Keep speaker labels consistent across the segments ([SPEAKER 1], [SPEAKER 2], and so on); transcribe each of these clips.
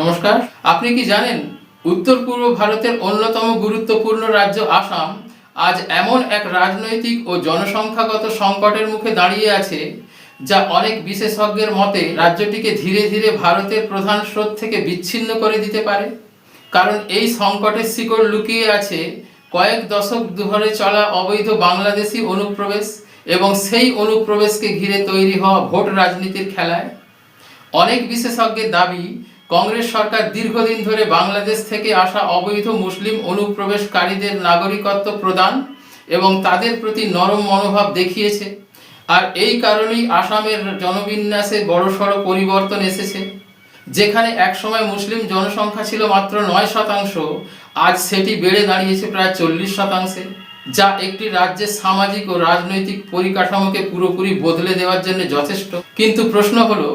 [SPEAKER 1] নমস্কার, আপনি কি জানেন উত্তর পূর্ব ভারতের অন্যতম গুরুত্বপূর্ণ রাজ্য আসাম? আজ এমন এক রাজনৈতিক ও জনসংখ্যাগত সংকটের মুখে দাঁড়িয়ে আছে, যা অনেক বিশেষজ্ঞের মতে রাজ্যটিকে ধীরে ধীরে ভারতের প্রধান স্রোত থেকে বিচ্ছিন্ন করে দিতে পারে। কারণ এই সংকটের শিকড় লুকিয়ে আছে কয়েক দশক ধরে চলা অবৈধ বাংলাদেশি অনুপ্রবেশ এবং সেই অনুপ্রবেশকে ঘিরে তৈরি হওয়া ভোট রাজনীতির খেলায়। অনেক বিশেষজ্ঞের দাবি কংগ্রেস সরকার দীর্ঘদিন ধরে বাংলাদেশ থেকে আসা অবৈধ মুসলিম অনুপ্রবেশকারীদের নাগরিকত্ব প্রদান এবং তাদের প্রতি নরম মনোভাব দেখিয়েছে। আর এই কারণেই আসামের জনবিন্যাসে বড়সড় পরিবর্তন এসেছে, যেখানে একসময় মুসলিম জনসংখ্যা ছিল মাত্র নয় শতাংশ, আজ সেটি বেড়ে দাঁড়িয়েছে প্রায় চল্লিশ শতাংশে, যা একটি রাজ্যের সামাজিক ও রাজনৈতিক পরিকাঠামোকে পুরোপুরি বদলে দেওয়ার জন্য যথেষ্ট। কিন্তু প্রশ্ন হলো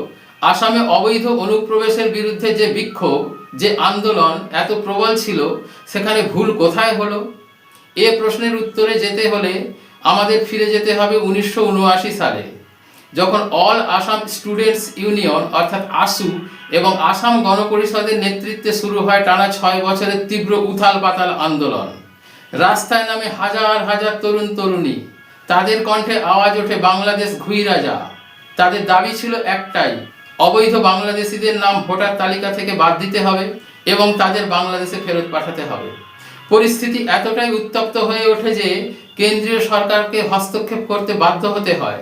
[SPEAKER 1] আসামে অবৈধ অনুপ্রবেশের বিরুদ্ধে যে বিক্ষোভ, যে আন্দোলন এত প্রবল ছিল, সেখানে ভুল কোথায় হলো? এ প্রশ্নের উত্তরে যেতে হলে আমাদের ফিরে যেতে হবে উনিশশো উনআশি সালে, যখন অল আসাম স্টুডেন্টস ইউনিয়ন অর্থাৎ আসু এবং আসাম গণপরিষদের নেতৃত্বে শুরু হয় টানা ছয় বছরের তীব্র উথাল পাতাল আন্দোলন। রাস্তায় নামে হাজার হাজার তরুণ তরুণী, তাদের কণ্ঠে আওয়াজ ওঠে বাংলাদেশ ঘুইরা যা তাদের দাবি ছিল একটাই অবৈধ বাংলাদেশিদের নাম ভোটার তালিকা থেকে বাদ দিতে হবে এবং তাদের বাংলাদেশে ফেরত পাঠাতে হবে। পরিস্থিতি এতটাই উত্তপ্ত হয়ে ওঠে যে কেন্দ্রীয় সরকারকে হস্তক্ষেপ করতে বাধ্য হতে হয়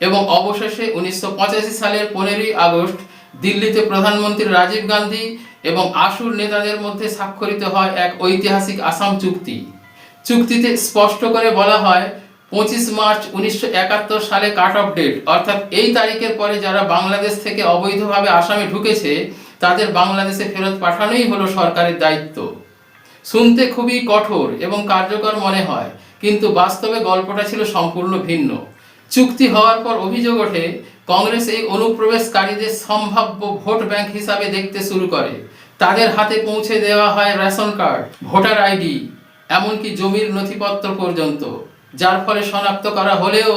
[SPEAKER 1] এবং অবশেষে উনিশশো পঁচাশি সালের পনেরোই আগস্ট দিল্লিতে প্রধানমন্ত্রী রাজীব গান্ধী এবং আসুর নেতাদের মধ্যে স্বাক্ষরিত হয় এক ঐতিহাসিক আসাম চুক্তি। চুক্তিতে স্পষ্ট করে বলা হয় পঁচিশ মার্চ উনিশশো একাত্তর সালে কাট অফ ডেট অর্থাৎ এই তারিখের পরে যারা বাংলাদেশ থেকে অবৈধভাবে আসামে ঢুকেছে, তাদের বাংলাদেশে ফেরত পাঠানোই হলো সরকারের দায়িত্ব। শুনতে খুবই কঠোর এবং কার্যকর মনে হয়, কিন্তু বাস্তবে গল্পটা ছিল সম্পূর্ণ ভিন্ন। চুক্তি হওয়ার পর অভিযোগ ওঠে, কংগ্রেস এই অনুপ্রবেশকারীদের সম্ভাব্য ভোট ব্যাংক হিসাবে দেখতে শুরু করে। তাদের হাতে পৌঁছে দেওয়া হয় রেশন কার্ড, ভোটার আইডি, এমনকি জমির নথিপত্র পর্যন্ত। যার ফলে শনাক্ত করা হলেও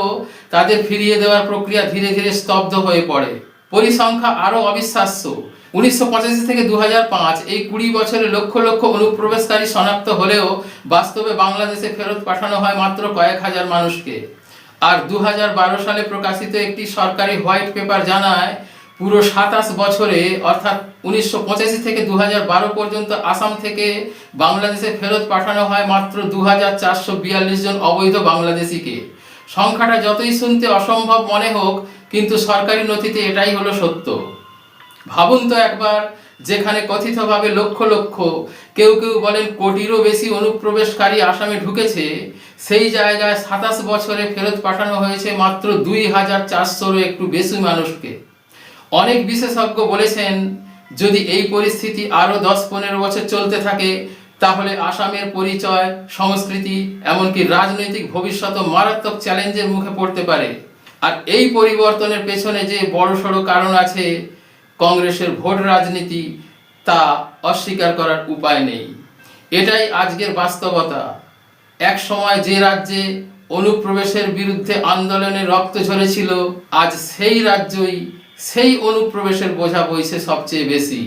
[SPEAKER 1] তাদের ফিরিয়ে দেওয়ার প্রক্রিয়া ধীরে ধীরে স্তব্ধ হয়ে পড়ে। পরিসংখ্যা আরও অবিশ্বাস্য। উনিশশো পঁচাশি থেকে দু হাজার পাঁচ এই কুড়ি বছরে লক্ষ লক্ষ অনুপ্রবেশকারী শনাক্ত হলেও বাস্তবে বাংলাদেশে ফেরত পাঠানো হয় মাত্র কয়েক হাজার মানুষকে। আর দু হাজার বারো সালে প্রকাশিত একটি সরকারি হোয়াইট পেপার জানায় পুরো সাতাশ বছরে, অর্থাৎ উনিশশো পঁচাশি থেকে দু হাজার বারো পর্যন্ত আসাম থেকে বাংলাদেশে ফেরত পাঠানো হয় মাত্র দু হাজার চারশো বিয়াল্লিশ জন অবৈধ বাংলাদেশিকে। সংখ্যাটা যতই শুনতে অসম্ভব মনে হোক, কিন্তু সরকারি নথিতে এটাই হলো সত্য। ভাবুন তো একবার, যেখানে কথিতভাবে লক্ষ লক্ষ, কেউ কেউ বলেন কোটিরও বেশি অনুপ্রবেশকারী আসামে ঢুকেছে, সেই জায়গায় সাতাশ বছরে ফেরত পাঠানো হয়েছে মাত্র দুই হাজার চারশোরও একটু বেশি মানুষকে। অনেক বিশেষজ্ঞ বলেছেন, যদি এই পরিস্থিতি আরও দশ পনেরো বছর চলতে থাকে, তাহলে আসামের পরিচয়, সংস্কৃতি, এমনকি রাজনৈতিক ভবিষ্যৎ মারাত্মক চ্যালেঞ্জের মুখে পড়তে পারে। আর এই পরিবর্তনের পেছনে যে বড়সড় কারণ আছে, কংগ্রেসের ভোট রাজনীতি, তা অস্বীকার করার উপায় নেই। এটাই আজকের বাস্তবতা। এক সময় যে রাজ্যে অনুপ্রবেশের বিরুদ্ধে আন্দোলনে রক্ত ঝরেছিল, আজ সেই রাজ্যই সেই অনুপ্রবেশের বোঝা বইছে সবচেয়ে বেশি।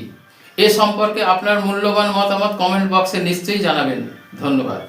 [SPEAKER 1] এ সম্পর্কে আপনার মূল্যবান মতামত কমেন্ট বক্সে নিশ্চয়ই জানাবেন। ধন্যবাদ।